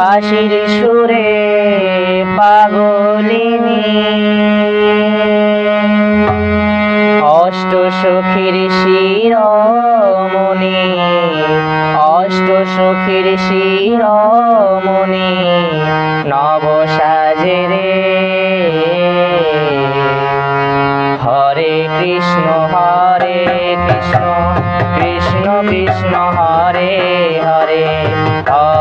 বাঁশির সুরে পাগলিনী। অষ্ট সখীর শিরমণি, অষ্ট সখীর শিরমণি, নব সাজে রে। হরে কৃষ্ণ হরে কৃষ্ণ কৃষ্ণ কৃষ্ণ, হরে হরে।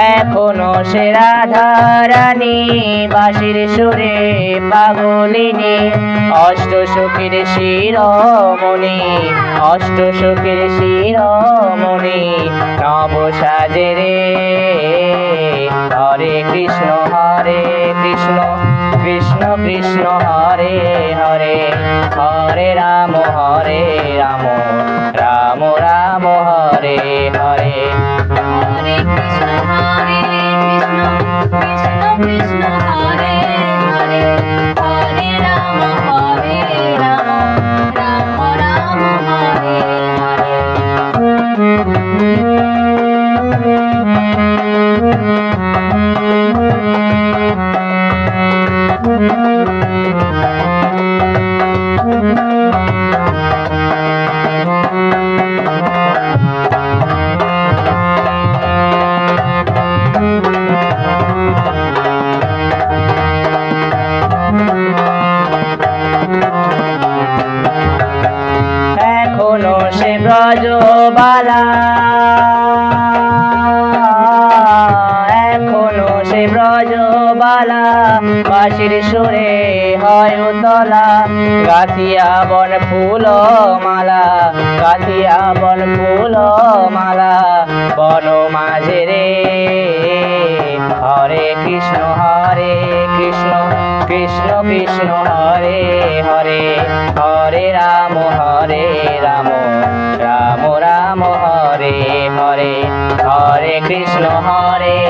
এখনও সে রাধারানী বাসির সুরে পাগলিনী। অষ্ট সখীর শিরমণি, অষ্ট সখীর শিরমণি, নব সাজে রে। হরে কৃষ্ণ হরে কৃষ্ণ কৃষ্ণ কৃষ্ণ, হরে হরে। হরে রাম হরে রাম। ব্রজবালা। ব্রজবালা বাসির সুরে হয় তলা গাথিয়া বন ফুল মালা, গাথিয়া বন ফুল মালা। বন মাঝে রে, হরে কৃষ্ণ হরে কৃষ্ণ কৃষ্ণ কৃষ্ণ, হরে হরে। হরে রাম হরে রাম রাম রাম, হরে হরে। হরে কৃষ্ণ, হরে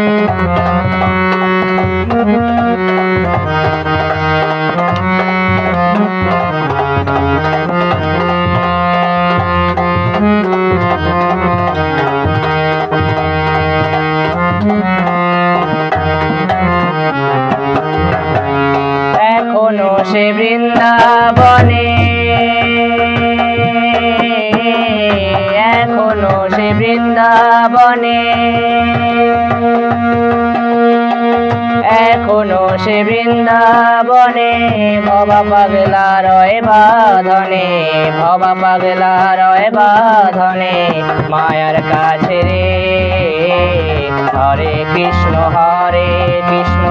সে বৃন্দাবনে। এখনও সে বৃন্দাবনে। এখনও সে বৃন্দাবনে। ভবা পাগলা রয় বাঁধনে, ভবা পাগলা রয় বাঁধনে। মায়ার কাছে রে, হরে কৃষ্ণ হরে কৃষ্ণ।